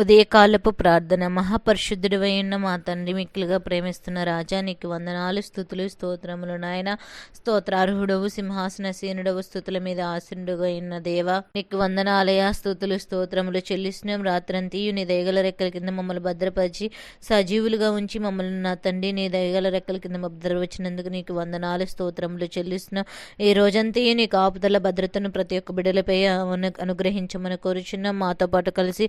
ఉదయకాలపు ప్రార్థన. మహాపరిశుద్ధుడివై ఉన్న మా తండ్రి మిక్కులుగా ప్రేమిస్తున్న రాజా నీకు వందనాలు స్థుతులు స్తోత్రములు నాయన. స్తోత్రార్హుడవు సింహాసనసీనుడవు స్థుతుల మీద ఆసీనుడుగా ఉన్న దేవ. నీకు వందనాలయ స్థుతులు స్తోత్రములు చెల్లిస్తున్నాం. రాత్రంతీయు నీ దయగల రెక్కల కింద మమ్మల్ని భద్రపరిచి సజీవులుగా ఉంచి మమ్మల్ని నా తండ్రి నీ దయగల రెక్కల కింద భద్రపరిచినందుకు నీకు వందనాలు స్తోత్రములు చెల్లిస్తున్నాం. ఈ రోజంతయు నీ కాపుదల భద్రతను ప్రతి ఒక్క బిడ్డలపై అనుగ్రహించమని కోరుచున్నాం. మాతో పాటు కలిసి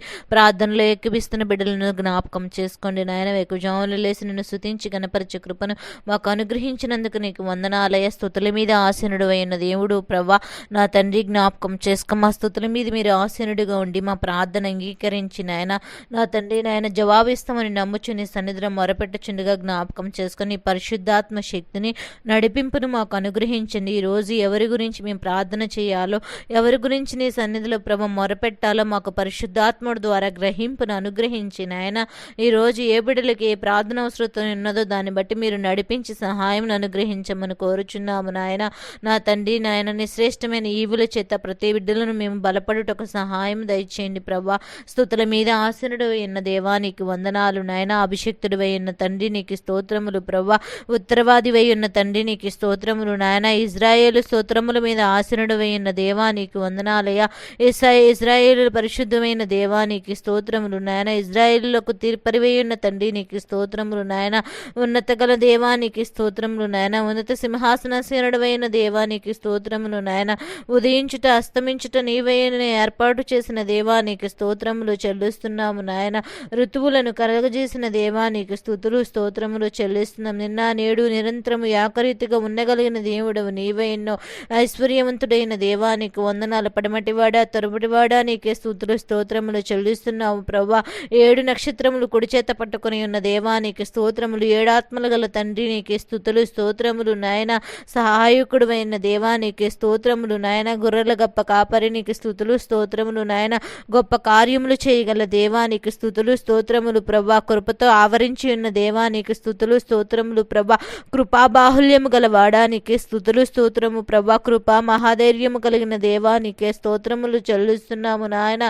ప్రార్థనలో ఎక్కిపిస్తున్న బిడ్డలను జ్ఞాపకం చేసుకోండి. నాయన వెకుజాములు లేసి నిన్ను స్తుతించి గణపరిచే కృపను మాకు అనుగ్రహించినందుకు నీకు వందనాలయ స్థుతుల మీద ఆసీనుడు అయిన దేవుడు ప్రభా నా తండ్రి జ్ఞాపకం చేసుకో. మా స్థుతుల మీద మీరు ఆసీనుడిగా ఉండి మా ప్రార్థన అంగీకరించి నాయన నా తండ్రి నాయన జవాబిస్తామని నమ్ముచు నీ సన్నిధిలో మొరపెట్టుచుండగా జ్ఞాపకం చేసుకుని పరిశుద్ధాత్మ శక్తిని నడిపింపును మాకు అనుగ్రహించండి. ఈ రోజు ఎవరి గురించి మేము ప్రార్థన చేయాలో ఎవరి గురించి నీ సన్నిధిలో ప్రభ మొరపెట్టాలో మాకు పరిశుద్ధాత్ముడు ద్వారా గ్రహి గ్రహింపును అనుగ్రహించి ఆయన ఈరోజు ఏ బిడ్డలకి ఏ ప్రార్థన అవసరం ఉన్నదో దాన్ని బట్టి మీరు నడిపించి సహాయం అనుగ్రహించమని కోరుచున్నాము నాయన. నా తండ్రి నాయన నీ శ్రేష్టమైన ఈవుల చేత ప్రతి బిడ్డలను మేము బలపడుటకు సహాయం దయచేయండి ప్రభా. స్థుతుల మీద ఆసనుడు అయిన దేవానికి వందనాలు నాయన. అభిషక్తుడు అయిన తండ్రి నీకు స్తోత్రములు ప్రభా. ఉత్తరవాది ఉన్న తండ్రి నీకు స్తోత్రములు నాయన. ఇజ్రాయేల్ స్తోత్రముల మీద ఆసనుడు అయిన దేవానికి వందనాలయ్యా. వందనాలయ ఇస్రా ఇజ్రాయేలు పరిశుద్ధమైన దేవానికి నీకు స్తోత్రములు నాయన. ఇజ్రాయేలులకు తీర్పరివేయున్న తండ్రి నీకు స్తోత్రములు నాయన. ఉన్నత గల దేవా నీకు స్తోత్రములు నాయన. ఉన్నత సింహాసనసీనుడవైన దేవా నీకు స్తోత్రములు నాయన. ఉదయించుట అస్తమించుట నీవైన ఏర్పాటు చేసిన దేవా నీకు స్తోత్రములు చెల్లిస్తున్నాము నాయన. ఋతువులను కలగజేసిన దేవా నీకు స్థుతులు స్తోత్రములు చెల్లిస్తున్నాం నిన్న నేడు నిరంతరము యాకరీతిగా ఉండగలిగిన దేవుడవు నీవే ఎన్నో ఐశ్వర్యవంతుడైన దేవా. నీకు వందనాలు పడమటివాడా తొరబటివాడా నీకే స్థుతులు స్తోత్రములు చెల్లిస్తున్నావు ప్రభా. ఏడు నక్షత్రములు కుడిచేత పట్టుకుని పట్టుకొని ఉన్న దేవా నీకు స్తోత్రములు. ఏడాత్మలు గల తండ్రి నీకే స్థుతులు స్తోత్రములు నాయన. సహాయకుడువైన దేవానికి దేవా నీకే స్తోత్రములు నాయన. గుర్రెల గొప్ప కాపరి నీకు స్థుతులు స్తోత్రములు నాయన. గొప్ప కార్యములు చేయగల దేవా నీకు స్థుతులు స్తోత్రములు ప్రభా. కృపతో ఆవరించి ఉన్న దేవా నీకు స్థుతులు స్తోత్రములు ప్రభా. కృపా బాహుల్యము గల వాడా నీకే స్థుతులు స్తోత్రము ప్రభా. కృపా మహాధైర్యము కలిగిన దేవా నీకే స్తోత్రములు చెల్లిస్తున్నాము నాయన.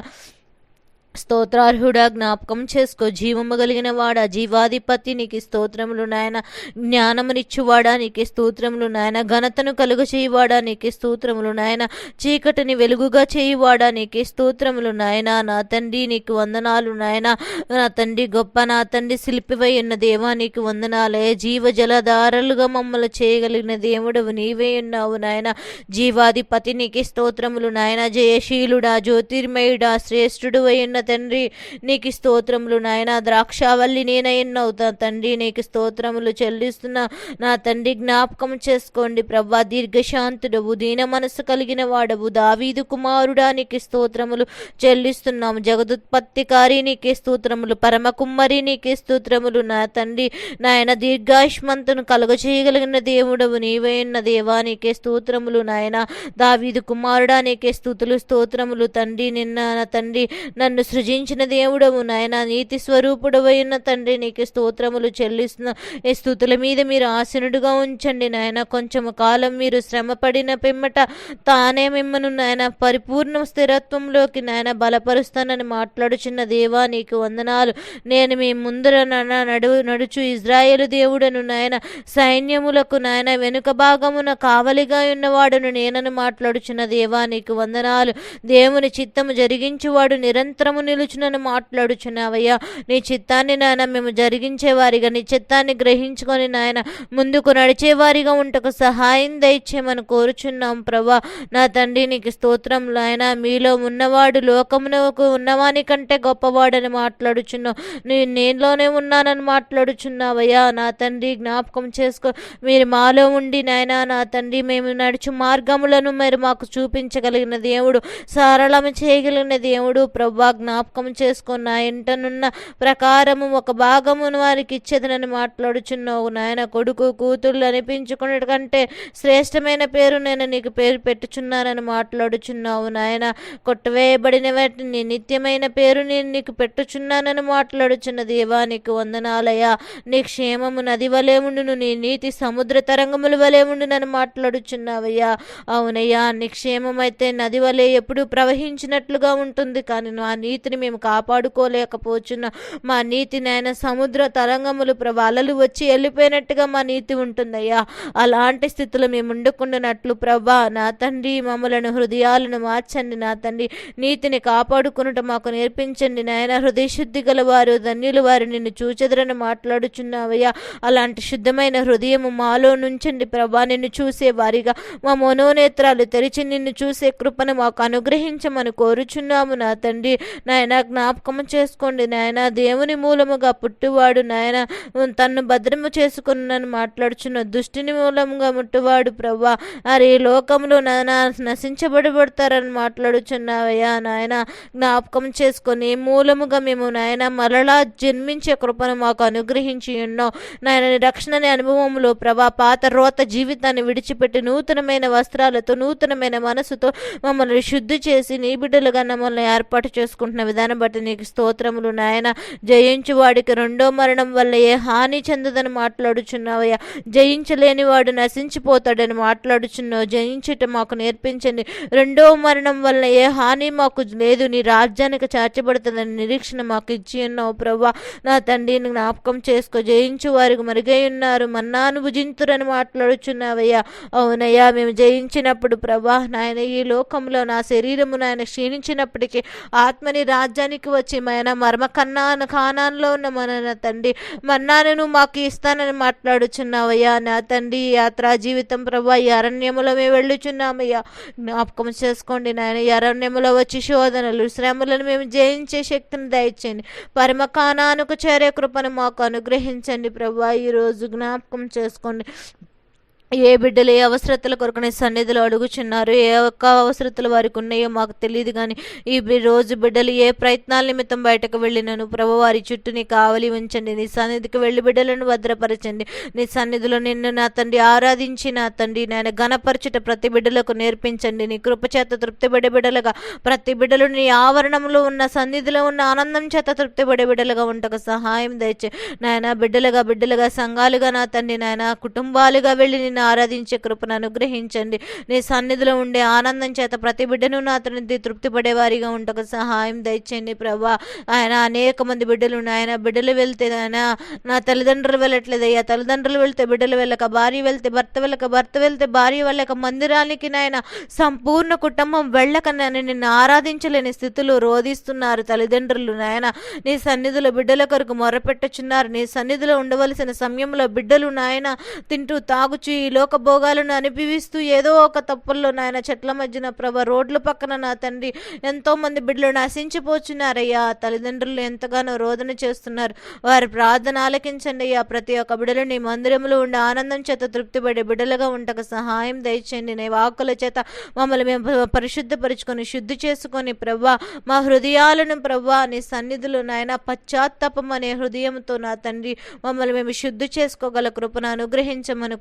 స్తోత్రార్హుడా జ్ఞాపకం చేసుకో. జీవము కలిగిన వాడా జీవాధిపతి నీకు స్తోత్రములు నాయన. జ్ఞానమునిచ్చువాడా నీకు స్తోత్రములు నాయన. ఘనతను కలుగు చేయువాడా నీకు స్తోత్రములు నాయన. చీకటిని వెలుగుగా చేయువాడా నీకు స్తోత్రములు నాయన. నా తండ్రి నీకు వందనాలు నాయన. నా తండ్రి గొప్ప నా తండ్రి శిల్పివై ఉన్న దేవా నీకు వందనాలే. జీవ జలధారలుగా మమ్మల్ని చేయగలిగిన దేవుడవు నీవే ఉన్నావు నాయన. జీవాధిపతి నీకు స్తోత్రములు నాయన. జయశీలుడా జ్యోతిర్మయుడా శ్రేష్ఠుడు ఉన్న తండ్రి నీకు స్తోత్రములు నాయన. ద్రాక్షావల్లి నేనయ్యన్నావు తండ్రి నీకు స్తోత్రములు చెల్లిస్తున్నా. నా తండ్రి జ్ఞాపకం చేసుకోండి. ప్రభా దీర్ఘశాంతుడవు దీన మనసు కలిగిన వాడవు. దావీదు కుమారుడా నీకు స్తోత్రములు చెల్లిస్తున్నాము. జగదుత్పత్తికారి నీకే స్తోత్రములు. పరమ కుమ్మరి నీకే స్తోత్రములు నా తండ్రి. నాయన దీర్ఘాయుష్మంతును కలుగచేయగలిగిన దేవుడవు నీవైన దేవా. నీకే స్తోత్రములు నాయన. దావీదు కుమారుడా నీకే స్థుతులు స్తోత్రములు తండ్రి. నిన్న నా తండ్రి నన్ను సృజించిన దేవుడవు నాయన నీతి స్వరూపుడవైన తండ్రి నీకు స్తోత్రములు చెల్లిస్తున్న ఈ స్థుతుల మీద మీరు ఆసనుడుగా ఉంచండి నాయన. కొంచెము కాలం మీరు శ్రమపడిన పిమ్మట తానే మిమ్మను నాయన పరిపూర్ణ స్థిరత్వంలోకి నాయన బలపరుస్తానని మాట్లాడుచున్న దేవా నీకు వందనాలు. నేను మీ ముందర నడు నడుచు ఇజ్రాయేలు దేవుడను నాయన సైన్యములకు నాయన వెనుక భాగమున కావలిగా ఉన్నవాడును నేనను మాట్లాడుచున్న దేవా నీకు వందనాలు. దేవుని చిత్తము జరిగించువాడు నిరంతరము నిలుచునని మాట్లాడుచున్నావయ్యా నీ చిత్తాన్ని నాయన మేము జరిగించేవారిగా నీ చిత్తాన్ని గ్రహించుకొని నాయన ముందుకు నడిచేవారిగా ఉంటకు సహాయం దయచేయమని కోరుచున్నాం ప్రభా. నా తండ్రి నీకు స్తోత్రం నాయన. మీలో ఉన్నవాడు లోకమునకు ఉన్నవాని కంటే గొప్పవాడని మాట్లాడుచున్నావు. నీ నేనులోనే ఉన్నానని మాట్లాడుచున్నావయ్యా నా తండ్రి జ్ఞాపకం చేసుకో. మీరు మాలో ఉండి నాయన నా తండ్రి మేము నడుచు మార్గములను మీరు మాకు చూపించగలిగిన దేవుడు సరళము చేయగలిగిన దేవుడు ప్రభా. జ్ఞాపకం చేసుకున్న నా ఇంటనున్న ప్రకారము ఒక భాగమును వారికి ఇచ్చేదనని మాట్లాడుచున్నావు. నాయన కొడుకు కూతుళ్ళు అనిపించుకునే కంటే శ్రేష్టమైన పేరు నేను నీకు పేరు పెట్టుచున్నానని మాట్లాడుచున్నావు. నాయన కొట్టవేయబడిన వాటిని నిత్యమైన పేరు నేను నీకు పెట్టుచున్నానని మాట్లాడుచున్న దేవా నీకు వందనాలయ నీ క్షేమము నది వలె ఉండును నీ నీతి సముద్ర తరంగముల వలె ఉండునని మాట్లాడుచున్నావయ్యా. అవునయ్యా నీ క్షేమమైతే నది వలె ఎప్పుడు ప్రవహించినట్లుగా ఉంటుంది. కానీ నా నీతి నీతిని మేము కాపాడుకోలేకపోచున్నాం మా నీతి నాయన సముద్ర తరంగములు ప్రభా వచ్చి వెళ్ళిపోయినట్టుగా మా నీతి ఉంటుందయ్యా. అలాంటి స్థితిలో మేము ఉండకుండానట్లు ప్రభా నా తండ్రి మమ్మలను హృదయాలను మార్చండి నా తండ్రి. నీతిని కాపాడుకునుట మాకు నేర్పించండి నాయన. హృదయ శుద్ధి గల వారు ధన్యులు వారు నిన్ను చూచెదరని మాట్లాడుచున్నావయ్యా. అలాంటి శుద్ధమైన హృదయము మాలో నుంచండి ప్రభా నిన్ను చూసే వారిగా. మా మనోనేత్రాలు తెరిచి నిన్ను చూసే కృపను మాకు అనుగ్రహించమని కోరుచున్నాము నా తండ్రి. నాయన జ్ఞాపకం చేసుకోండి నాయన. దేవుని మూలముగా పుట్టువాడు నాయన. తన్ను భద్రము చేసుకున్నాను మాట్లాడుచున్న దుష్టిని మూలముగా ముట్టువాడు ప్రభా అరే ఈ లోకంలో నాయన నశించబడబడతారని మాట్లాడుచున్నావయ్యా నాయన. జ్ఞాపకం చేసుకొని మూలముగా మేము నాయన మరలా జన్మించే కృపను మాకు అనుగ్రహించి ఉన్నాం నాయన రక్షణ రక్షణని అనుభవంలో ప్రభా పాత రోత జీవితాన్ని విడిచిపెట్టి నూతనమైన వస్త్రాలతో నూతనమైన మనసుతో మమ్మల్ని శుద్ధి చేసి నీ బిడ్డలుగా మమ్మల్ని ఏర్పాటు చేసుకుంటున్నాం విధానం బట్టి నీకు స్తోత్రములు నాయన. జయించు వాడికి రెండో మరణం వల్ల ఏ హాని చెందదని మాట్లాడుచున్నావయ్యా. జయించలేని వాడు నశించిపోతాడని మాట్లాడుచున్నావు. జయించటం మాకు నేర్పించండి. రెండో మరణం వల్ల ఏ హాని మాకు లేదు. నీ రాజ్యానికి చేర్చబడుతుందని నిరీక్షణ మాకు ఇచ్చి ఉన్నావు ప్రభా నా తండ్రిని జ్ఞాపకం చేసుకో. జయించు వారికి మరుగై ఉన్నారు. మన్నాను భుజింతురని మాట్లాడుచున్నావయ్యా. అవునయ్యా మేము జయించినప్పుడు ప్రభా నాయన ఈ లోకంలో నా శరీరము నాయన క్షీణించినప్పటికీ ఆత్మని రాజ్యానికి వచ్చి మన మర్మ కన్నా కానాల్లో ఉన్న మన నా తండ్రి మన్నాను మాకు ఇస్తానని మాట్లాడుచున్నావయ్యా. నా తండ్రి యాత్రా జీవితం ప్రభా ఈ అరణ్యములో మేము వెళ్ళుచున్నామయ్యా. జ్ఞాపకం చేసుకోండి నాయన ఈ అరణ్యములో వచ్చి శోధనలు శ్రమలను మేము జయించే శక్తిని దయచేయండి. పరమకానానికి చేరే కృపను మాకు అనుగ్రహించండి ప్రభా. ఈరోజు జ్ఞాపకం చేసుకోండి. ఏ బిడ్డలు ఏ అవసరతల కొరకు సన్నిధులు సన్నిధిలో అడుగుచున్నారు ఏ ఒక్క అవసరతలు వారికి ఉన్నాయో మాకు తెలియదు కానీ ఈ రోజు బిడ్డలు ఏ ప్రయత్నాల నిమిత్తం బయటకు వెళ్ళినను ప్రభు వారి చుట్టూ నీ కావలి ఉంచండి నీ సన్నిధికి వెళ్ళి బిడ్డలను భద్రపరచండి. నీ సన్నిధిలో నిన్ను నా తండ్రి ఆరాధించి నా తండ్రి నేను గణపరచుట ప్రతి బిడ్డలకు నేర్పించండి. నీ కృపచేత తృప్తిపడే బిడ్డలుగా ప్రతి బిడ్డలు నీ ఆవరణంలో ఉన్న సన్నిధిలో ఉన్న ఆనందం చేత తృప్తిపడే బిడ్డలుగా ఉంటకు సహాయం దయచే. నాయన బిడ్డలుగా బిడ్డలుగా సంఘాలుగా నా తండ్రి నాయన కుటుంబాలుగా వెళ్ళి నిన్న ఆరాధించే కృపను అనుగ్రహించండి. నీ సన్నిధిలో ఉండే ఆనందం చేత ప్రతి బిడ్డను నా తృప్తి పడేవారిగా ఉండక సహాయం దయచేయండి ప్రభా. ఆయన అనేక మంది బిడ్డలు ఆయన బిడ్డలు వెళ్తే ఆయన నా తల్లిదండ్రులు వెళ్ళట్లేదు అయ్యా. తల్లిదండ్రులు వెళ్తే బిడ్డలు వెళ్ళక భార్య వెళ్తే భర్త వెళ్ళక భర్త వెళ్తే భార్య వెళ్ళక మందిరానికి నాయన సంపూర్ణ కుటుంబం వెళ్ళక నేను నిన్ను ఆరాధించలేని స్థితిలో రోధిస్తున్నారు తల్లిదండ్రులు నాయన. నీ సన్నిధిలో బిడ్డల కొరకు మొరపెట్టుచున్నారు. నీ సన్నిధిలో ఉండవలసిన సమయంలో బిడ్డలు నాయన తింటూ తాగుచు ఈ లోక భోగాలను అనుభవిస్తూ ఏదో ఒక తప్పుల్లో నాయన చెట్ల మధ్యన ప్రభ రోడ్ల పక్కన నా తండ్రి ఎంతో మంది బిడ్డలు నశించిపోచున్నారయ్యా. తల్లిదండ్రులు ఎంతగానో రోదన చేస్తున్నారు. వారి ప్రార్థన ఆలకించండి అయ్యా. ప్రతి ఒక్క బిడ్డలు నీ మందిరంలో ఉండే ఆనందం చేత తృప్తిపడే బిడ్డలుగా ఉండక సహాయం దయచేయండి. నీ వాక్కుల చేత మమ్మల్ని మేము పరిశుద్ధపరుచుకొని శుద్ధి చేసుకొని ప్రభా మా హృదయాలను ప్రభా నీ సన్నిధిలో నాయన పశ్చాత్తాపం అనే హృదయంతో నా తండ్రి మమ్మల్ని మేము శుద్ధి చేసుకోగల కృపను అనుగ్రహించమని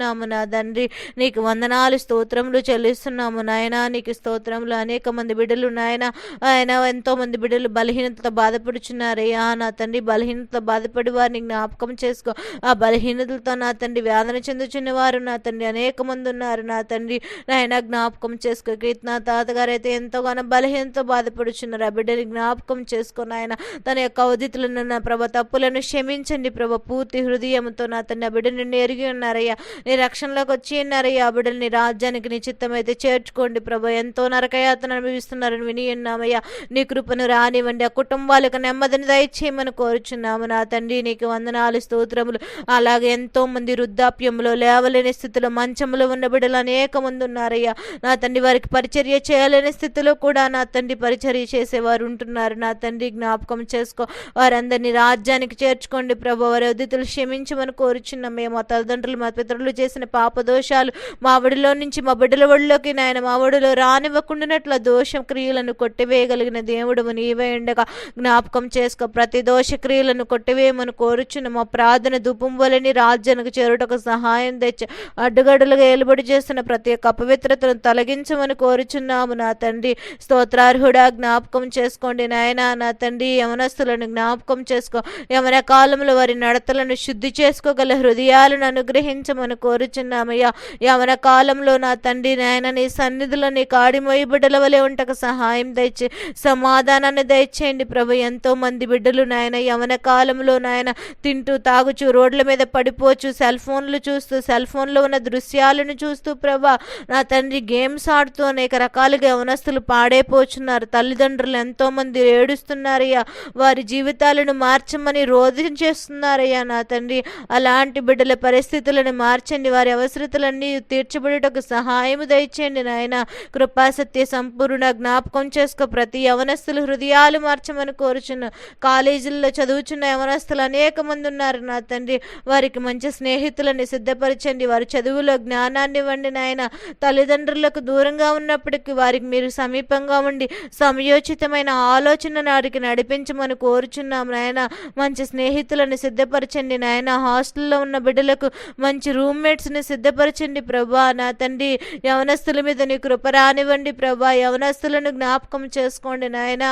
కోరుచున్నాము నా తండ్రి. నీకు వందనాలు స్తోత్రములు చెల్లిస్తున్నాము నాయన. నీకు స్తోత్రములు అనేక మంది బిడ్డలు నాయన. ఆయన ఎంతో మంది బిడ్డలు బలహీనతతో బాధపడుచున్నారయ్యా నా తండ్రి బలహీనతతో బాధపడి వారిని జ్ఞాపకం చేసుకో. ఆ బలహీనతలతో నా తండ్రి వేదన చెందుచున్న వారు నా తండ్రి. అనేక మంది ఉన్నారు నా తండ్రి. నాయన జ్ఞాపకం చేసుకో. నా తాతగారు అయితే ఎంతోగానో బలహీనతో బాధపడుచున్నారు. ఆ బిడ్డని జ్ఞాపకం చేసుకుని ఆయన తన యొక్క అవధితులను నా ప్రభ తప్పులను క్షమించండి ప్రభ. పూర్తి హృదయంతో నా తండ్రి ఆ బిడ్డ నిన్ను ఎరిగి ఉన్నారయ్యా. నీ రక్షణలోకి వచ్చి ఉన్నారు ఈ బిడ్డని నీ రాజ్యానికి నీ చిత్తమైతే చేర్చుకోండి ప్రభు. ఎంతో నరకయాతన అనుభవిస్తున్నారని విని ఉన్నామయ్యా. నీ కృపను రానివ్వండి. ఆ కుటుంబాలకు నెమ్మదిని దయచేయమని కోరుచున్నాము నా తండ్రి. నీకు వందనాలు స్తోత్రములు. అలాగే ఎంతో మంది వృద్ధాప్యంలో లేవలేని స్థితిలో మంచంలో ఉన్న బిడ్డలు అనేక మంది ఉన్నారయ్యా. నా తండ్రి వారికి పరిచర్య చేయలేని స్థితిలో కూడా నా తండ్రి పరిచర్య చేసేవారు ఉంటున్నారు. నా తండ్రి జ్ఞాపకం చేసుకో. వారందరినీ రాజ్యానికి చేర్చుకోండి ప్రభు. వారి అతిథులు క్షమించమని కోరుచున్నాం. మేము మా తల్లిదండ్రులు మా పితరులు చేసిన పాప దోషాలు మా ఒడిలో నుంచి మా బిడ్డల ఒడిలోకి నాయన మా ఒడిలో రానివ్వకుండానట్ల దోషం క్రియలను కొట్టివేయగలిగిన దేవుడు నీవే ఉండగా జ్ఞాపకం చేసుకో. ప్రతి దోష క్రియలను కొట్టివేయమని కోరుచున్న మా ప్రార్థన దుపం వలని రాజ్యానికి చేరుటకు సహాయం తెచ్చ. అడ్డుగడులుగా ఏలుబడి చేస్తున్న ప్రతి ఒక్క అపవిత్రతను తొలగించమని కోరుచున్నాము నా తండ్రి. స్తోత్రార్హుడా జ్ఞాపకం చేసుకోండి నాయన నా తండ్రి. యమనస్తులను జ్ఞాపకం చేసుకో. యమన కాలంలో వారి నడతలను శుద్ధి చేసుకోగల హృదయాలను అనుగ్రహించమని కోరుచున్నామయ్యా. యవన కాలంలో నా తండ్రి నాయన నీ సన్నిధిలో నీ కాడిమోయి బిడ్డల వలె ఉంటకు సహాయం దయచే సమాధానాన్ని దయచేయండి ప్రభు. ఎంతో మంది బిడ్డలు నాయన యవన కాలంలో నాయన తింటూ తాగుచు రోడ్ల మీద పడిపోవచ్చు సెల్ ఫోన్లు చూస్తూ సెల్ ఫోన్లో ఉన్న దృశ్యాలను చూస్తూ ప్రభా నా తండ్రి గేమ్స్ ఆడుతూ అనేక రకాలుగా యవనస్తులు పాడైపోచున్నారు. తల్లిదండ్రులు ఎంతో మంది ఏడుస్తున్నారయ్యా. వారి జీవితాలను మార్చమని రోధం చేస్తున్నారయ్యా నా తండ్రి. అలాంటి బిడ్డల పరిస్థితులను దయచేయండి వారి అవసరతలన్నీ తీర్చబడుటకు సహాయము దయచేయండి నాయన. కృపాసత్య సంపూర్ణ జ్ఞాపకం చేసుకో. ప్రతి యవనస్తులు హృదయాలు మార్చమని కోరుచున్న కాలేజీల్లో చదువుచున్న యవనస్తులు అనేక మంది ఉన్నారు నా తండ్రి. వారికి మంచి స్నేహితులని సిద్ధపరచండి. వారి చదువులో జ్ఞానాన్ని ఇవ్వండి నాయన. తల్లిదండ్రులకు దూరంగా ఉన్నప్పటికీ వారికి మీరు సమీపంగా ఉండి సమయోచితమైన ఆలోచన వారికి నడిపించమని కోరుచున్నాం నాయన. మంచి స్నేహితులను సిద్ధపరచండి నాయన. హాస్టల్లో ఉన్న బిడ్డలకు మంచి రూమ్మేట్స్ని సిద్ధపరచండి ప్రభా. నా తండ్రి యవనస్తుల మీద నీ కృప రానివ్వండి ప్రభా. యవనస్తులను జ్ఞాపకం చేసుకోండి నాయన.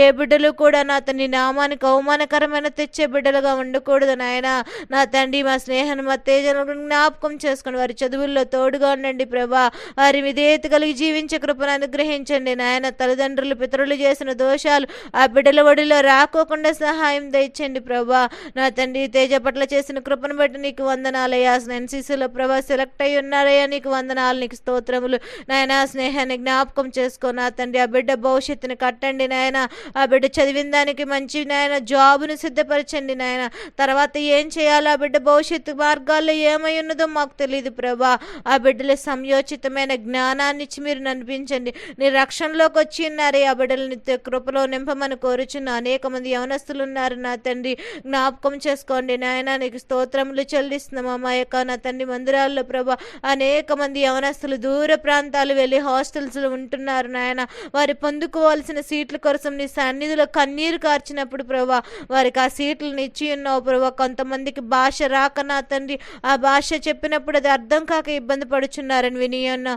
ఏ బిడ్డలు కూడా నా తండ్రి నామానికి అవమానకరమైన తెచ్చే బిడ్డలుగా ఉండకూడదు నాయన. నా తండ్రి మా స్నేహాన్ని మా తేజను జ్ఞాపకం చేసుకోండి వారి చదువుల్లో తోడుగా ఉండండి ప్రభా. వారి విధేయత కలిగి జీవించే కృపను అనుగ్రహించండి నాయన. తల్లిదండ్రులు పితరులు చేసిన దోషాలు ఆ బిడ్డల ఒడిలో రాకోకుండా సహాయం దయచండి ప్రభా. నా తండ్రి తేజ పట్ల చేసిన కృపను బట్టి నీకు వందనాలయ్యా ఎన్సీసీలో ప్రభా సెలెక్ట్ అయి ఉన్నారయ్యా నీకు వందనాలు నీకు స్తోత్రములు. నాయన స్నేహాన్ని జ్ఞాపకం చేసుకో తండ్రి. ఆ బిడ్డ భవిష్యత్తుని కట్టండి నాయన. ఆ బిడ్డ చదివిన దానికి మంచి నాయన జాబును సిద్ధపరచండి నాయన. తర్వాత ఏం చేయాలో ఆ బిడ్డ భవిష్యత్తు మార్గాల్లో ఏమై ఉన్నదో మాకు తెలియదు ప్రభా. ఆ బిడ్డల సంయోచితమైన జ్ఞానాన్ని ఇచ్చి మీరు నడిపించండి. నీ రక్షణలోకి వచ్చి ఉన్నారే ఆ బిడ్డలని కృపలో నింపమని కోరుచున్న అనేక మంది యవనస్తులు ఉన్నారు నా తండ్రి. జ్ఞాపకం చేసుకోండి నాయన నీకు స్తోత్రములు చెల్లిస్తున్నాం. మా యొక్క నా తండ్రి మందిరాల్లో ప్రభా. అనేక మంది యవనస్తులు దూర ప్రాంతాలు వెళ్ళి హాస్టల్స్లో ఉంటున్నారు నాయన. వారి పొందుకోవాల్సిన సీట్ల కోసం నీ సన్నిధిలో కన్నీరు కార్చినప్పుడు ప్రభా వారికి ఆ సీట్లను ఇచ్చి ఉన్నావు ప్రభా. కొంతమందికి భాష రాక నా తండ్రి ఆ భాష చెప్పినప్పుడు అది అర్థం కాక ఇబ్బంది పడుచున్నారని విని ఉన్న.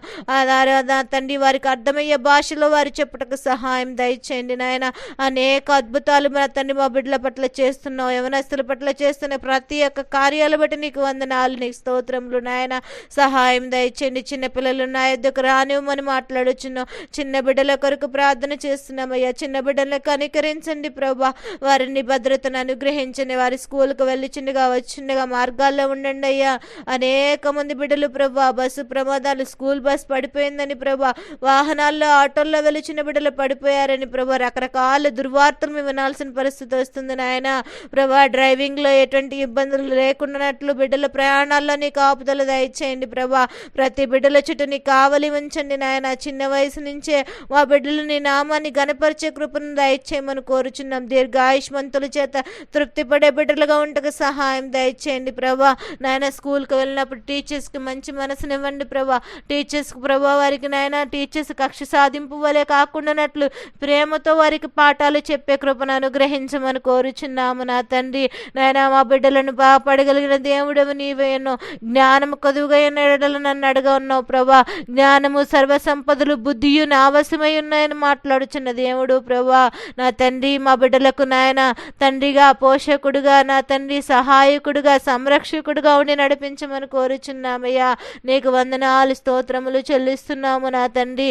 నా తండ్రి వారికి అర్థమయ్యే భాషలో వారు చెప్పుటకు సహాయం దయచేయండి నాయన. అనేక అద్భుతాలు మన తండ్రి మా బిడ్డల పట్ల చేస్తున్నావు. యవనస్తుల పట్ల చేస్తున్న ప్రతి ఒక్క కార్యాలు బట్టి నీకు వందనాలు నీకు స్తోత్రములు నాయన సహాయం దయచేయండి. చిన్నపిల్లలు నా ఎద్దుకు రానివ్వమని మాట్లాడుచున్నాం. చిన్న బిడ్డల కొరకు ప్రార్థన చేస్తున్నామయ్యా. చిన్న బిడ్డలను కనికరించండి ప్రభా. వారిని భద్రతను అనుగ్రహించండి. వారి స్కూల్కి వెళ్ళిచుండగా వచ్చిండగా మార్గాల్లో ఉండండి అయ్యా. అనేక మంది బిడ్డలు ప్రభా బస్సు ప్రమాదాలు స్కూల్ బస్ పడిపోయిందని ప్రభా. వాహనాల్లో ఆటోల్లో వెలిచిన బిడ్డలు పడిపోయారని ప్రభా. రకరకాల దుర్వార్తలు మేము వినాల్సిన పరిస్థితి వస్తుంది నాయన. ప్రభా డ్రైవింగ్లో ఎటువంటి ఇబ్బందులు లేకుండానట్లు బిడ్డల ప్రయాణాల్లో నీకు కాపుదల దయచేయండి ప్రభా. ప్రతి బిడ్డల చుట్టూ నీ కావలి ఉంచండి నాయన. చిన్న వయసు నుంచే మా బిడ్డలు నీ నామాన్ని గనపరిచే కృపను దయచేయమని కోరుచున్నాం. దీర్ఘాయుష్మంతుల చేత తృప్తిపడే బిడ్డలుగా ఉంటకు సహాయం దయచేయండి ప్రభా. నాయన స్కూల్కి వెళ్ళినప్పుడు టీచర్స్కి మంచి మనసునివ్వండి ప్రభా. టీచర్స్కి ప్రభా వారికి నాయన టీచర్స్ కక్ష సాధింపు వలె కాకుండానట్లు ప్రేమతో వారికి పాఠాలు చెప్పే కృపను అనుగ్రహించమని కోరుచున్నాము నా తండ్రి. నాయన మా బిడ్డలను బాపడగలిగిన దేవుడవు నీవేనో జ్ఞానము కదువుగా ఎడలు నన్ను అడగా ఉన్నావు ప్రభా. జ్ఞానము సర్వ సంపదలు బుద్ధియు నావసమై ఉన్నాయని మాట్లాడుచున్న దేవుడు ప్రభా. నా తండ్రి మా బిడ్డలకు నాయన తండ్రిగా పోషకుడుగా నా తండ్రి సహాయకుడుగా సంరక్షకుడుగా ఉండి నడిపించమని కోరుచున్నామయ్యా. నీకు వందనాలు స్తోత్రములు చెల్లిస్తున్నాము నా తండ్రి.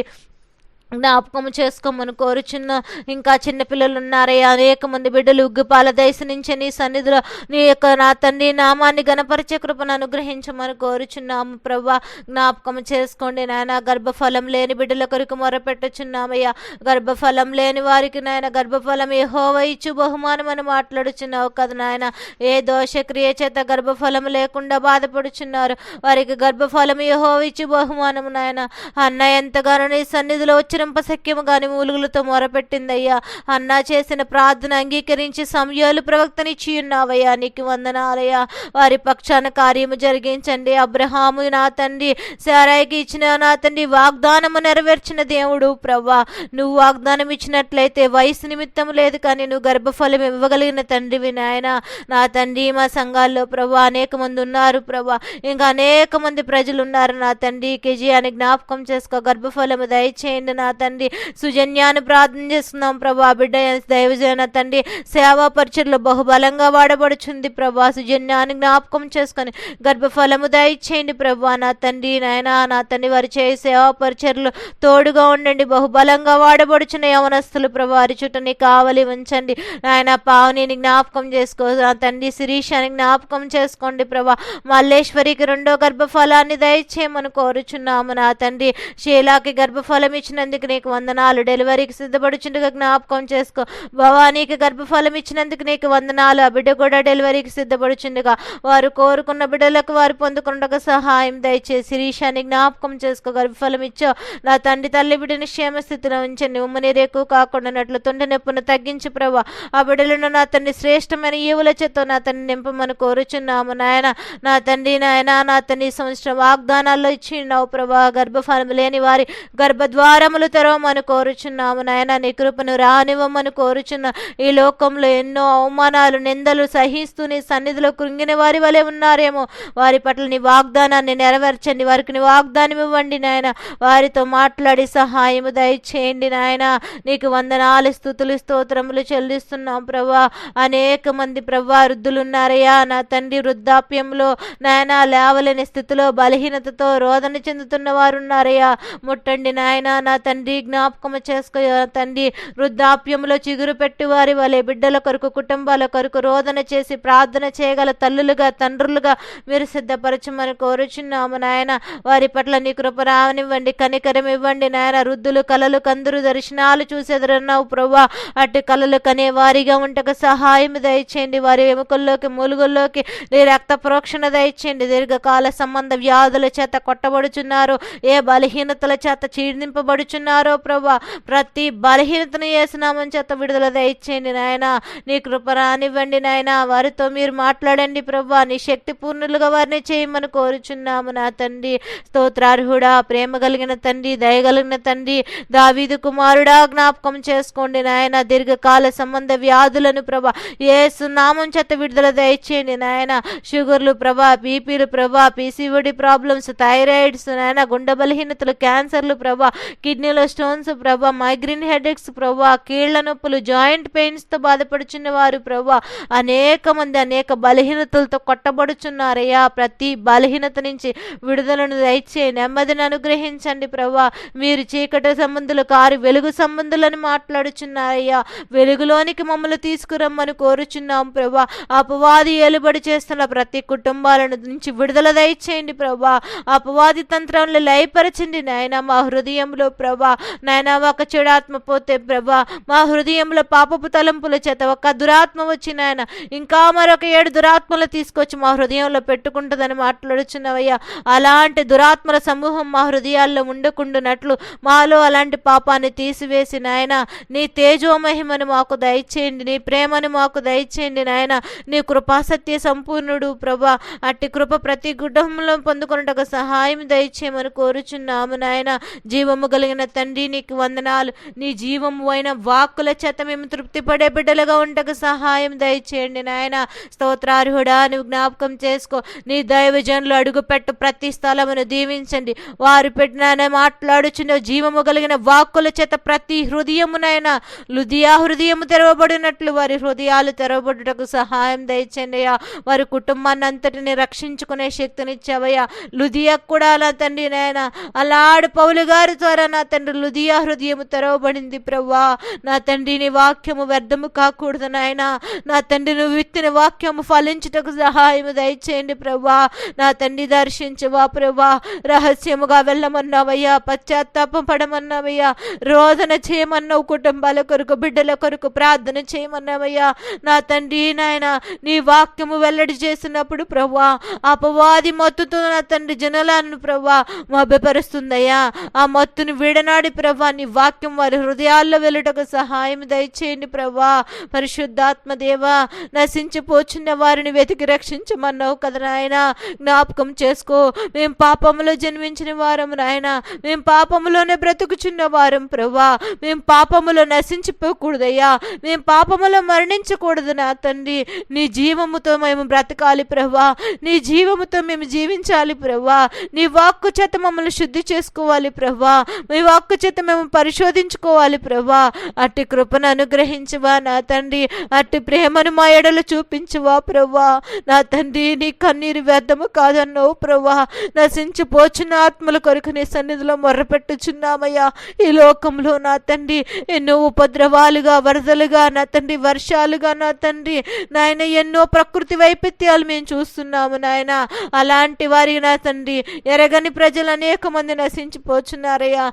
జ్ఞాపకం చేసుకోమని కోరుచున్న ఇంకా చిన్నపిల్లలు ఉన్నారయ్యా అనేక మంది బిడ్డలు ఉగ్గుపాల దయసు నుంచి నీ సన్నిధిలో నీ యొక్క నా తండ్రి నామాన్ని గణపరిచే కృపను అనుగ్రహించమని కోరుచున్నాము ప్రభా. జ్ఞాపకం చేసుకోండి నాయన గర్భఫలం లేని బిడ్డల కొరకు మొరపెట్టుచున్నామయ్యా. గర్భఫలం లేని వారికి నాయన గర్భఫలం ఏ హోవ ఇచ్చు బహుమానం అని మాట్లాడుచున్నావు కదా నాయన. ఏ దోషక్రియ చేత గర్భఫలం లేకుండా బాధపడుచున్నారు? వారికి గర్భఫలం ఏ ఇచ్చు బహుమానం నాయన. అన్న ఎంతగానో నీ సన్నిధిలో వచ్చి సఖ్యము గాని మూలుగులతో మొరపెట్టిందయ్యా. అన్నా చేసిన ప్రార్థన అంగీకరించి సమయాలు ప్రవక్తనిచ్చి ఉన్నావయ్యా. నీకు వందనాలయ్యా. వారి పక్షాన కార్యము జరిగించండి. అబ్రహాము నా తండ్రి సారాయికి ఇచ్చిన నా తండ్రి వాగ్దానము నెరవేర్చిన దేవుడు ప్రభా నువ్వు వాగ్దానం ఇచ్చినట్లయితే వయసు నిమిత్తం లేదు కానీ నువ్వు గర్భఫలం ఇవ్వగలిగిన తండ్రివి నాయన. నా తండ్రి మా సంఘాల్లో ప్రభా అనేక మంది ఉన్నారు ప్రభా ఇంకా అనేక మంది ప్రజలు ఉన్నారు. నా తండ్రి కేజీ అని జ్ఞాపకం చేసుకో. గర్భఫలము దయచేయండి నా నా తండ్రి. సుజన్యాన్ని ప్రార్థన చేస్తున్నాం ప్రభా. బిడ్డ దైవజన తండ్రి సేవా పరిచయలో బహుబలంగా వాడబడుచుంది ప్రభా. సుజన్యాన్ని జ్ఞాపకం చేసుకొని గర్భఫలము దయచేయండి ప్రభా. నా తండ్రి నాయన నా తండ్రి వారి చేయి సేవా పరిచయలు తోడుగా ఉండండి. బహుబలంగా వాడబడుచున్న యవనస్తులు ప్రభా వారి చుట్టూ నీ కావలి ఉంచండి. నాయన పావనిని జ్ఞాపకం చేసుకో నా తండ్రి శిరీషాని జ్ఞాపకం చేసుకోండి ప్రభా. మల్లేశ్వరికి రెండో గర్భఫలాన్ని దయచేయమని కోరుచున్నాము నా తండ్రి. షీలాకి గర్భఫలం ఇచ్చినందుకు నీకు వందనాలు? డెలివరీకి సిద్ధపడుచుండగా జ్ఞాపకం చేసుకో. భవానీకి గర్భఫలం ఇచ్చినందుకు నీకు వందనాలు. ఆ బిడ్డ కూడా డెలివరీకి సిద్ధపడుచుండగా వారు కోరుకున్న బిడ్డలకు వారు పొందుకుండగా సహాయం దయచేసి శిరీషాన్ని జ్ఞాపకం చేసుకో. గర్భఫలం ఇచ్చో నా తండ్రి తల్లి బిడ్డని క్షేమ స్థితిలో ఉంచండి. ఉమ్మనీరు ఎక్కువ కాకుండానట్లు తొండ నొప్పును తగ్గించి ప్రభా. ఆ బిడ్డలను నా తండ్రి శ్రేష్టమైన ఈవుల చేత నా తండ్రి నింపమని కోరుచున్నాము నాయన. నా తండ్రి నాయన నా తండ్రి సంవత్సరం వాగ్దానాల్లో ఇచ్చిన్నావు ప్రభా. గర్భఫలం లేని వారి గర్భద్వారములు తెరవమని కోరుచున్నాము నాయన. నీ కృపను రానివ్వమని కోరుచున్న. ఈ లోకంలో ఎన్నో అవమానాలు నిందలు సహిస్తూ నీ సన్నిధిలో కృంగిన వారి వలె ఉన్నారేమో. వారి పట్ల నీ వాగ్దానాన్ని నెరవేర్చండి. వారికి నీ వాగ్దానం ఇవ్వండి నాయన. వారితో మాట్లాడి సహాయము దయచేయండి నాయన. నీకు వందనాలు స్థుతులు స్తోత్రములు చెల్లిస్తున్నాం ప్రభా. అనేక మంది ప్రభా వృద్ధులు ఉన్నారయ్యా నా తండ్రి వృద్ధాప్యంలో నాయన లేవలేని స్థితిలో బలహీనతతో రోదన చెందుతున్న వారు ఉన్నారయ్యా ముట్టండి నాయన. నా తండ్రి తండ్రి జ్ఞాపకము చేసుకో తండ్రి వృద్ధాప్యంలో చిగురు పెట్టి వారి వలె బిడ్డల కొరకు కుటుంబాల కొరకు రోదన చేసి ప్రార్థన చేయగల తల్లులుగా తండ్రులుగా మీరు సిద్ధపరచమని కోరుచున్నాము నాయన. వారి పట్ల నీ కృప రావనివ్వండి కనికరం ఇవ్వండి నాయన. వృద్ధులు కలలు కందురు దర్శనాలు చూసేదరన్నావు ప్రభా అటు కలలు కనే వారిగా ఉంటకు సహాయం దయచేయండి. వారి ఎముకల్లోకి మూలుగుల్లోకి నీ రక్త ప్రోక్షణ దయచేయండి. దీర్ఘకాల సంబంధ వ్యాధుల చేత కొట్టబడుచున్నారు. ఏ బలహీనతల చేత చీడింపబడుచున్నారు ప్రభా. ప్రతి బలహీనతను వేసినామని చేత విడుదల దయచేయండి నాయన. నీ కృప రానివ్వండి నాయన. వారితో మీరు మాట్లాడండి ప్రభా. నీ శక్తి పూర్ణులుగా వారిని చేయమని కోరుచున్నాము నా తండ్రి. స్తోత్రార్హుడా ప్రేమ కలిగిన తండ్రి దయగలిగిన తండ్రి. దావీదు కుమారుడా జ్ఞాపకం చేసుకోండి నాయన. దీర్ఘకాల సంబంధ వ్యాధులను ప్రభా. ఏసునామం చేత విడుదల దయచేయండి నాయన. షుగర్లు ప్రభా బీపీలు ప్రభా పీసీఓడి ప్రాబ్లమ్స్ థైరాయిడ్స్ నాయన. గుండె బలహీనతలు క్యాన్సర్లు ప్రభా. కిడ్నీలు స్టోన్స్ ప్రభా మైగ్రేన్ హెడేక్స్ ప్రభా కీళ్ళ నొప్పులు జాయింట్ పెయిన్స్తో బాధపడుచున్న వారు ప్రభా అనేక మంది అనేక బలహీనతలతో కొట్టబడుచున్నారయ్యా. ప్రతి బలహీనత నుంచి విడుదలను దయచే నెమ్మదిని అనుగ్రహించండి ప్రభా. మీరు చీకటి సంబంధులు కారు వెలుగు సంబంధులని మాట్లాడుచున్నారయ్యా. వెలుగులోనికి మమ్మల్ని తీసుకురమ్మని కోరుచున్నాం ప్రభా. అపవాది ఏలుబడి చేస్తున్న ప్రతి కుటుంబాలను నుంచి విడుదల దయచేయండి ప్రభా. అపవాది తంత్రంలో లయపరచండి నాయన మా హృదయంలో ప్రభా. నాయన ఒక చెడాత్మ పోతే ప్రభా మా హృదయంలో పాపపు తలంపుల చేత ఒక దురాత్మ వచ్చి నాయన ఇంకా మరొక ఏడు దురాత్మలు తీసుకొచ్చి మా హృదయంలో పెట్టుకుంటుందని మాట్లాడుచున్నవయ్యా. అలాంటి దురాత్మల సమూహం మా హృదయాల్లో ఉండకుండానట్లు మాలో అలాంటి పాపాన్ని తీసివేసి నాయన నీ తేజోమహిమను మాకు దయచేయండి నీ ప్రేమను మాకు దయచేయండి నాయన. నీ కృపాసత్య సంపూర్ణుడు ప్రభా. అట్టి కృప ప్రతి కుటుంబంలో పొందుకున్నట్టుగా సహాయం దయచేయమని కోరుచున్నాము నాయన. జీవము కలిగిన తండ్రి నీకు వందనాలు. నీ జీవము అయిన వాక్కుల చేత మేము తృప్తి పడే బిడ్డలుగా ఉండకు సహాయం దయచేయండి నాయన. స్తోత్రార్హుడా నువ్వు జ్ఞాపకం చేసుకో. నీ దైవజనులు అడుగుపెట్టు ప్రతి స్థలమును దీవించండి. వారు పెట్టిన మాట్లాడుచున్న జీవము కలిగిన వాక్కుల చేత ప్రతి హృదయమునైనా లుదియా హృదయము తెరవబడినట్లు వారి హృదయాలు తెరవబడుటకు సహాయం దయచేయండి అయ్యా. వారి కుటుంబాన్ని అంతటిని రక్షించుకునే శక్తినిచ్చావయ్యా. లుదియా కూడా అలా తండ్రి నాయన. అలాడు పౌలు గారి ద్వారా నా తండ్రి లుదియా హృదయము తెరవబడింది ప్రవ్వా. నా తండ్రి నీ వాక్యము వ్యర్థము కాకూడదు నాయన. నా తండ్రి నువ్వు విత్తిన వాక్యము ఫలించుటకు సహాయము దయచేయండి ప్రవ్వా. నా తండ్రి దర్శించవా ప్రవ్వా. రహస్యముగా వెళ్ళమన్నావయ్యా. పశ్చాత్తాపం పడమన్నావయ్యా. రోదన చేయమన్నావు కుటుంబాల కొరకు బిడ్డల కొరకు ప్రార్థన చేయమన్నావయ్యా. నా తండ్రి నాయన నీ వాక్యము వెల్లడి చేసినప్పుడు ప్రవ్వా అపవాది మత్తుతో నా తండ్రి జనలను ప్రవ్వా మభ్యపరుస్తుందయ్యా. ఆ మత్తుని విడనాడి ప్రభా. నీ వాక్యం వారి హృదయాల్లో వెళ్ళటకు సహాయం దయచేయండి ప్రభా. పరిశుద్ధాత్మ దేవా నశించిపోచున్న వారిని వెతికి రక్షించమన్నావు కదా నాయన. జ్ఞాపకం చేసుకో. మేము పాపములో జన్మించిన వారం నాయన. మేము పాపములోనే బ్రతుకుచున్న వారం ప్రభా. మేము పాపములో నశించిపోకూడదయ్యా. మేము పాపములో మరణించకూడదు నా తండ్రి. నీ జీవముతో మేము బ్రతకాలి ప్రభా. నీ జీవముతో మేము జీవించాలి ప్రభా. నీ వాక్కు చేత మమ్మల్ని శుద్ధి చేసుకోవాలి ప్రభా. మీ వాక్కు వాక్కు చేత మేము పరిశోధించుకోవాలి ప్రభా. అట్టి కృపను అనుగ్రహించవా నా తండ్రి. అట్టి ప్రేమను మా ఎడలు చూపించవా ప్రభా. నా తండ్రి నీ కన్నీరు వ్యర్థము కాదన్నావు ప్రభా. నశించిపోచున్న ఆత్మల కొరకు నీ సన్నిధిలో మొర్రపెట్టుచున్నామయ్యా. ఈ లోకంలో నా తండ్రి ఎన్నో ఉపద్రవాలుగా వరదలుగా నా తండ్రి వర్షాలుగా నా తండ్రి. నాయన ఎన్నో ప్రకృతి వైపత్యాలు మేము చూస్తున్నాము నాయన. అలాంటి వారికి నా తండ్రి ఎరగని ప్రజలు అనేక మంది నశించిపోచున్నారయ్యా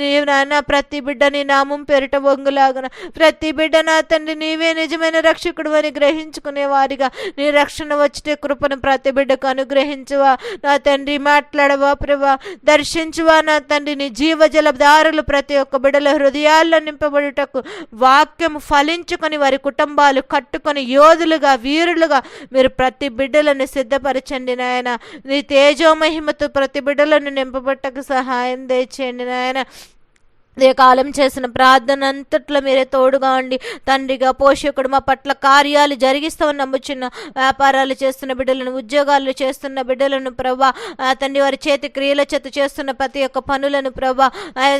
నీవు నాయన ప్రతి బిడ్డ నీ నామం పెరట వంగులాగన ప్రతి బిడ్డ నా తండ్రి నీవే నిజమైన రక్షకుడు అని గ్రహించుకునే వారిగా నీ రక్షణ వచ్చితే కృపను ప్రతి బిడ్డకు అనుగ్రహించువా. నా తండ్రి మాట్లాడవా ప్రభా దర్శించువా నా తండ్రి. నీ జీవజల దారులు ప్రతి ఒక్క బిడ్డల హృదయాల్లో నింపబడుటకు వాక్యం ఫలించుకొని వారి కుటుంబాలు కట్టుకొని యోధులుగా వీరులుగా మీరు ప్రతి బిడ్డలను సిద్ధపరచండి నాయన. నీ తేజోమహిమతో ప్రతి బిడ్డలను నింపబట్టకు సహాయం దయచేయండి నాయన. ఇదే కాలం చేసిన ప్రార్థన అంతట్లో మీరే తోడుగా ఉండి తండ్రిగా పోషకుడు మా పట్ల కార్యాలు జరిగిస్తామని నమ్ముచున్న వ్యాపారాలు చేస్తున్న బిడ్డలను ఉద్యోగాలు చేస్తున్న బిడ్డలను ప్రభా తండ్రి వారి చేతి క్రియల చేత చేస్తున్న ప్రతి ఒక్క పనులను ప్రభా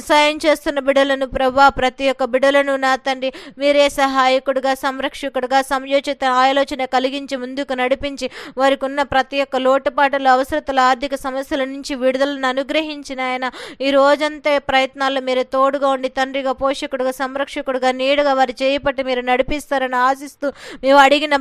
సాయం చేస్తున్న బిడ్డలను ప్రభా ప్రతి ఒక్క బిడ్డలను నా తండ్రి మీరే సహాయకుడుగా సంరక్షకుడుగా సంయోచిత ఆలోచన కలిగించి ముందుకు నడిపించి వారికి ఉన్న ప్రతి ఒక్క లోటుపాటలు అవసరతలు ఆర్థిక సమస్యల నుంచి విడుదలను అనుగ్రహించిన ఆయన ఈ రోజంతా ప్రయత్నాల్లో మీరు తోడుగా ఉండి తండ్రిగా పోషకుడుగా సంరక్షకుడుగా నీడుగా వారి చేయపట్టి మీరు నడిపిస్తారని ఆశిస్తూ మేము అడిగిన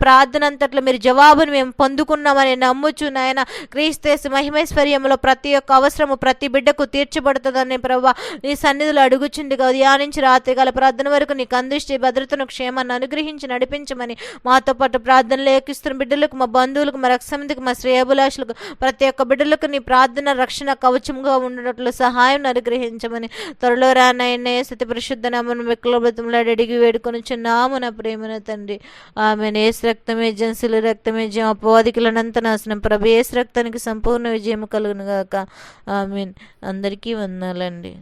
ప్రార్థన అంతట్లో మీరు జవాబును మేము పొందుకున్నామని నమ్ముచు నాయన క్రీస్తేసు మహిమైశ్వర్యంలో ప్రతి ఒక్క అవసరము ప్రతి బిడ్డకు తీర్చబడుతుందని ప్రభా నీ సన్నిధిలో అడుగుచుండిగా ఉదయానించి రాత్రి గల ప్రార్థన వరకు నీకు అందిష్టి భద్రతను క్షేమాన్ని అనుగ్రహించి నడిపించమని మాతో పాటు ప్రార్థనలు ఏకిస్తున్న బిడ్డలకు మా బంధువులకు మా రక్షమందికి మా శ్రేయభిలాషులకు ప్రతి ఒక్క బిడ్డలకు నీ ప్రార్థన రక్షణ కవచంగా ఉండటట్లు సహాయం అనుగ్రహించమని త్వరలో రానయ్యనే సతి పరిశుద్ధ నామను విక్లబతంలాడి అడిగి వేడుకొని చిన్నాము నా ప్రేమన తండ్రి. ఆమె ఏసు రక్తమే జన్సులు రక్తమే జయం అపవాదికులనంత నాశనం. ప్రభు ఏసు రక్తానికి సంపూర్ణ విజయం కలుగునుగాక ఆమె అందరికీ వందాలండి